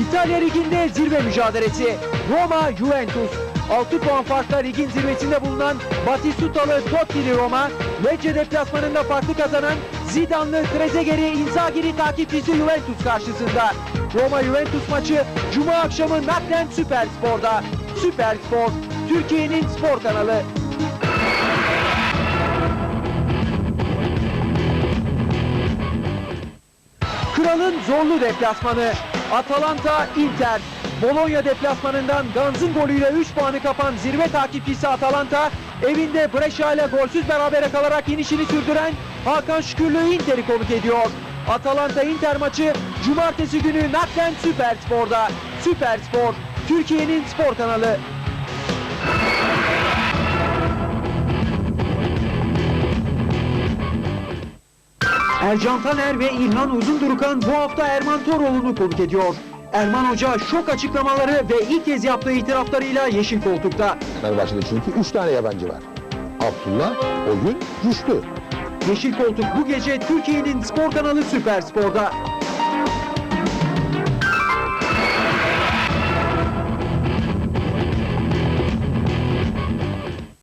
İtalya Ligi'nde zirve mücadelesi. Roma Juventus. 6 puan farkla ligin zirvesinde bulunan Batistutalı Totti'li Roma, Lecce deplasmanında farklı kazanan Zidane'lı Trezeguet'i Inzaghi'li takipçisi Juventus karşısında. Roma Juventus maçı Cuma akşamı naklen Süper Spor'da. Süper Spor, Türkiye'nin spor kanalı. Kralın zorlu deplasmanı. Atalanta Inter. Bologna deplasmanından Ganz'ın golüyle 3 puanı kapan zirve takipçisi Atalanta evinde Brescia ile golsüz berabere kalarak inişini sürdüren Hakan Şükürlü Inter'i konuk ediyor. Atalanta Inter maçı cumartesi günü naklen Süper Spor'da. Süper Spor, Türkiye'nin spor kanalı. Ercan Taner ve İlhan Uzundurukan bu hafta Erman Toroğlu'nu konuk ediyor. Erman Hoca şok açıklamaları ve ilk kez yaptığı itiraflarıyla yeşil koltukta. Fenerbahçe'de çünkü 3 tane yabancı var. Abdullah, o gün Rüştü. Yeşil koltuk bu gece Türkiye'nin spor kanalı Süper Spor'da.